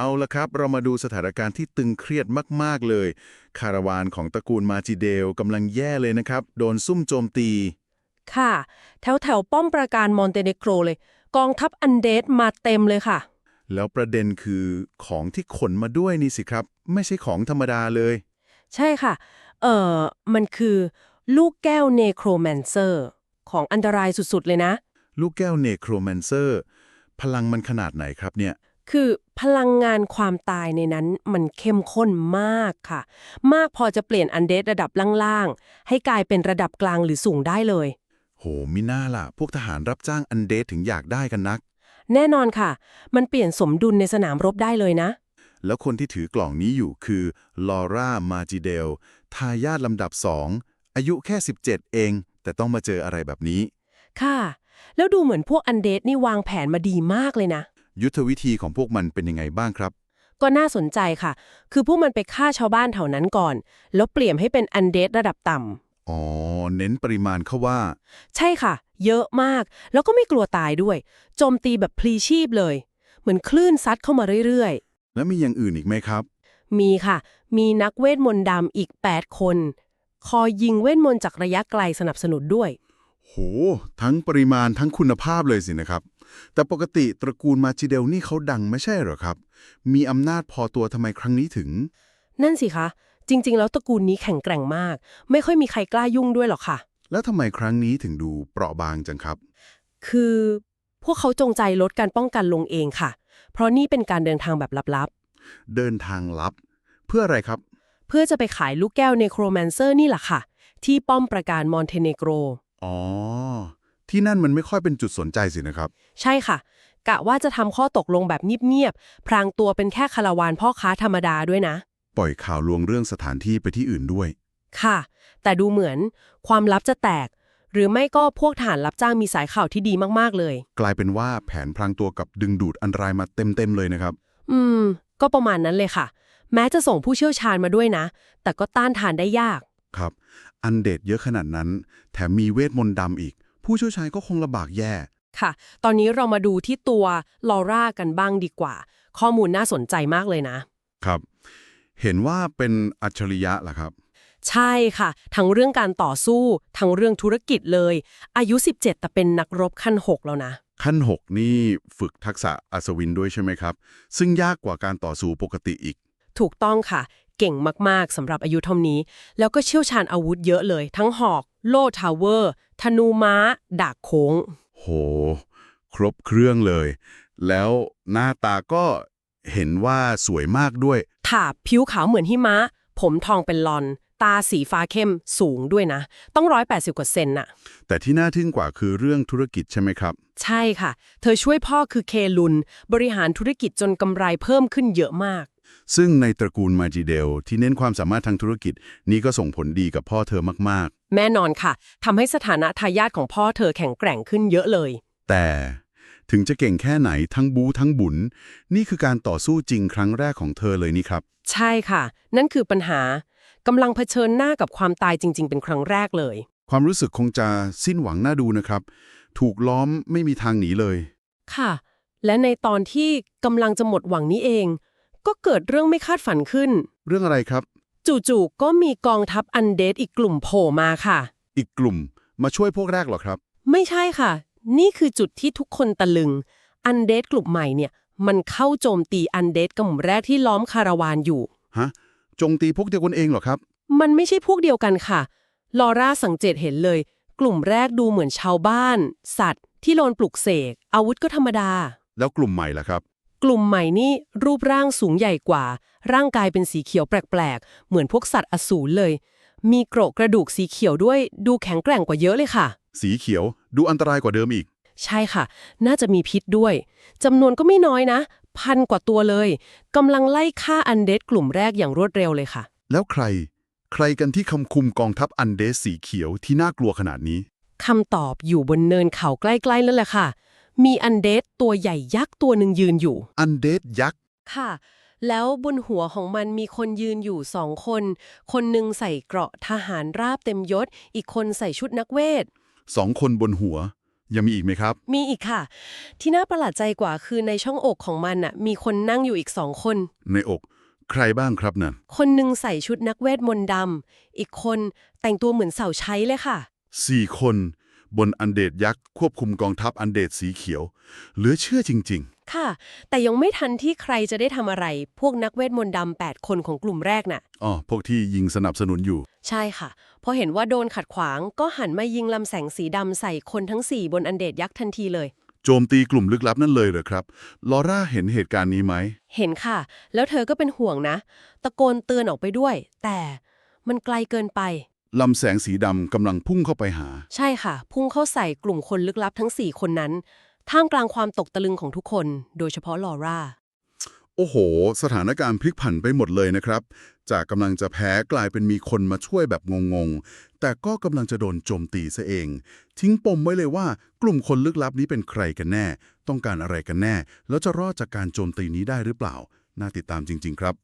เอาละครับ เรามาดูสถานการณ์ที่ตึงเครียดมาก ๆ เลย คาราวานของตระกูลมาจิเดลกำลังแย่เลยนะครับ โดนซุ่มโจมตี ค่ะ แถวแถวๆป้อมปราการมอนเตเนโกรเลย กองทัพอันเดสมาเต็มเลยค่ะ แล้วประเด็นคือของที่ขนมาด้วยนี่สิครับ ไม่ใช่ของธรรมดาเลย ใช่ค่ะ เอ่อ มันคือ ลูกแก้วเนโครแมนเซอร์ ของอันตรายสุด ๆ เลยนะ ลูกแก้วเนโครแมนเซอร์ พลังมันขนาดไหนครับเนี่ย คือพลังงานความตายในนั้นมันเข้มข้นมากค่ะ มากพอจะเปลี่ยนอันเดสระดับล่างๆ ให้กลายเป็นระดับกลางหรือสูงได้เลย โหมิน่าล่ะ พวกทหารรับจ้างอันเดทถึงอยากได้กันนัก แน่นอนค่ะ มันเปลี่ยนสมดุลในสนามรบได้เลยนะ แล้วคนที่ถือกล่องนี้อยู่คือลอร่ามาจิเดลทายาทลำดับสองอายุแค่ 17 เอง แต่ต้องมาเจออะไรแบบนี้ ค่ะ แล้วดูเหมือนพวกอันเดสนี่วางแผนมาดีมากเลยนะ ยุทธวิธีของพวกมันเป็นยังไงบ้างครับ ก็น่าสนใจค่ะ คือพวกมันไปฆ่าชาวบ้านแถวนั้นก่อน แล้วเปลี่ยนให้เป็นอันเดสระดับต่ำอ๋อ เน้นปริมาณเข้าว่า ใช่ค่ะ เยอะมาก แล้วก็ไม่กลัวตายด้วย โจมตีแบบพลีชีพเลย เหมือนคลื่นซัดเข้ามาเรื่อยแล้วมีอย่างอื่นอีกไหมครับๆมีค่ะ มีนักเวทมนต์ดำอีก 8 คน คอยยิงเวทมนต์จากระยะไกลสนับสนุนด้วย โห ทั้งปริมาณทั้งคุณภาพเลยสินะครับ แต่ปกติตระกูลมาจิเดลนี่เขาดังไม่ใช่เหรอครับ มีอำนาจพอตัวทำไมครั้งนี้ถึง นั่นสิคะ จริง ๆ แล้วตระกูลนี้แข็งแกร่งมาก ไม่ค่อยมีใครกล้ายุ่งด้วยหรอกค่ะ แล้วทำไมครั้งนี้ถึงดูเปราะบางจังครับ คือพวกเขาจงใจลดการป้องกันลงเองค่ะ เพราะนี่เป็นการเดินทางแบบลับเดินทางลับ เพื่ออะไรครับๆเพื่อจะไปขายลูกแก้วเนโครแมนเซอร์นี่แหละค่ะ ที่ป้อมประการมอนเทเนโกร อ๋อ ที่นั่นมันไม่ค่อยเป็นจุดสนใจสินะครับ ใช่ค่ะ กะว่าจะทำข้อตกลงแบบเงียบๆ พรางตัวเป็นแค่คาราวานพ่อค้าธรรมดาด้วยนะ ปล่อยข่าวลวงเรื่องสถานที่ไปที่อื่นด้วย ค่ะ แต่ดูเหมือนความลับจะแตก หรือไม่ก็พวกฐานรับจ้างมีสายข่าวที่ดีมากๆเลย กลายเป็นว่าแผนพรางตัวกับดึงดูดอันตรายมาเต็มๆเลยนะครับ อืม ก็ประมาณนั้นเลยค่ะ แม้จะส่งผู้เชี่ยวชาญมาด้วยนะ แต่ก็ต้านทานได้ยาก ครับ อันเดตเยอะขนาดนั้น แถมมีเวทมนต์ดำอีก ผู้เชี่ยวชาญก็คงลำบากแย่ ค่ะ ตอนนี้เรามาดูที่ตัวลอร่ากันบ้างดีกว่า ข้อมูลน่าสนใจมากเลยนะ ครับ เห็นว่าเป็นอัจฉริยะเหรอครับ ใช่ค่ะ ทั้งเรื่องการต่อสู้ ทั้งเรื่องธุรกิจเลย อายุ 17 แต่เป็นนักรบขั้น 6 แล้วนะ ขั้น 6 นี่ฝึกทักษะอัศวินด้วยใช่ไหมครับ ซึ่งยากกว่าการต่อสู้ปกติอีก ถูกต้องค่ะ เก่งมากๆสำหรับอายุเท่านี้ แล้วก็เชี่ยวชาญอาวุธเยอะเลย ทั้งหอก โล่ทาวเวอร์ ธนูม้า ดาบโค้ง โห ครบเครื่องเลย แล้วหน้าตาก็เห็นว่าสวยมากด้วยถาบผิวขาวเหมือนหิมะ ผมทองเป็นลอน ตาสีฟ้าเข้มสูงด้วยนะ ต้อง 180 กว่าเซนน่ะ แต่ที่น่าทึ่งกว่าคือเรื่องธุรกิจใช่ไหมครับ ใช่ค่ะ เธอช่วยพ่อคือเคลุน บริหารธุรกิจจนกำไรเพิ่มขึ้นเยอะมาก ซึ่งในตระกูลมาจิเดลที่เน้นความสามารถทางธุรกิจ นี่ก็ส่งผลดีกับพ่อเธอมากแน่นอนค่ะทำให้สถานะทายาทของพ่อเธอแข็งแกร่งขึ้นเยอะเลย ๆ แต่ถึงจะเก่งแค่ไหนทั้งบูทั้งบุญ นี่คือการต่อสู้จริงครั้งแรกของเธอเลยนี่ครับ ใช่ค่ะ นั่นคือปัญหากำลังเผชิญหน้ากับความตายจริง ๆ เป็นครั้งแรกเลย ความรู้สึกคงจะสิ้นหวังน่าดูนะครับ ถูกล้อมไม่มีทางหนีเลย ค่ะ และในตอนที่กำลังจะหมดหวังนี้เอง ก็เกิดเรื่องไม่คาดฝันขึ้น เรื่องอะไรครับ จู่ๆก็มีกองทัพอันเดสอีกกลุ่มโผล่มาค่ะ อีกกลุ่มมาช่วยพวกแรกเหรอครับ ไม่ใช่ค่ะ นี่คือจุดที่ทุกคนตะลึง อันเดสกลุ่มใหม่เนี่ย มันเข้าโจมตีอันเดสกลุ่มแรกที่ล้อมคาราวานอยู่ ฮะจงตีพวกเดียวกันเองเหรอครับ มันไม่ใช่พวกเดียวกันค่ะ ลอร่าสังเกตเห็นเลย กลุ่มแรกดูเหมือนชาวบ้าน สัตว์ ที่โลนปลุกเสก อาวุธก็ธรรมดา แล้วกลุ่มใหม่ล่ะครับ กลุ่มใหม่นี่รูปร่างสูงใหญ่กว่า ร่างกายเป็นสีเขียวแปลกๆ เหมือนพวกสัตว์อสูรเลย มีโกรกกระดูกสีเขียวด้วย ดูแข็งแกร่งกว่าเยอะเลยค่ะ สีเขียวดูอันตรายกว่าเดิมอีก ใช่ค่ะ น่าจะมีพิษด้วยจำนวนก็ไม่น้อยนะ พันกว่าตัวเลยกำลังไล่ฆ่าอันเดสกลุ่มแรกอย่างรวดเร็วเลยค่ะ แล้วใคร ใครกันที่คำคุมกองทัพอันเดสสีเขียวที่น่ากลัวขนาดนี้คำตอบอยู่บนเนินเขาใกล้ๆนั่นแหละค่ะ มีอันเดสตัวใหญ่ยักษ์ตัวหนึ่งยืนอยู่ อันเดสยักษ์ค่ะ แล้วบนหัวของมันมีคนยืนอยู่สองคน คนหนึ่งใส่เกราะทหารราบเต็มยศ อีกคนใส่ชุดนักเวท สองคนบนหัว ยังมีอีกไหมครับ มีอีกค่ะ ที่น่าประหลาดใจกว่าคือในช่องอกของมันน่ะ มีคนนั่งอยู่อีกสองคน ในอกใครบ้างครับนั่นคนหนึ่งใส่ชุดนักเวทมนต์ดำอีกคนแต่งตัวเหมือนเสาใช้เลยค่ะสี่คน บนอันเดดยักษ์ควบคุมกองทัพอันเดดสีเขียว เหลือเชื่อจริงค่ะ แต่ยังไม่ทันที่ใครจะได้ทำอะไร พวกนักเวทมนต์ดำแปดคนของกลุ่มแรกน่ะๆอ๋อ พวกที่ยิงสนับสนุนอยู่ ใช่ค่ะ พอเห็นว่าโดนขัดขวางก็หันมายิงลำแสงสีดำใส่คนทั้ง4บนอันเดดยักษ์ทันทีเลย โจมตีกลุ่มลึกลับนั่นเลยเหรอครับ ลอร่าเห็นเหตุการณ์นี้ไหม เห็นค่ะ แล้วเธอก็เป็นห่วงนะ ตะโกนเตือนออกไปด้วย แต่มันไกลเกินไป ลำแสงสีดำกำลังพุ่งเข้าไปหา ใช่ค่ะ พุ่งเข้าใส่กลุ่มคนลึกลับทั้ง 4 คนนั้น ท่ามกลางความตกตะลึงของทุกคน โดยเฉพาะลอร่า โอ้โห สถานการณ์พลิกผันไปหมดเลยนะครับ จากกำลังจะแพ้กลายเป็นมีคนมาช่วยแบบงงๆ แต่ก็กำลังจะโดนโจมตีซะเอง ทิ้งปมไว้เลยว่ากลุ่มคนลึกลับนี้เป็นใครกันแน่ ต้องการอะไรกันแน่ แล้วจะรอดจากการโจมตีนี้ได้หรือเปล่า น่าติดตามจริง ๆ ครับ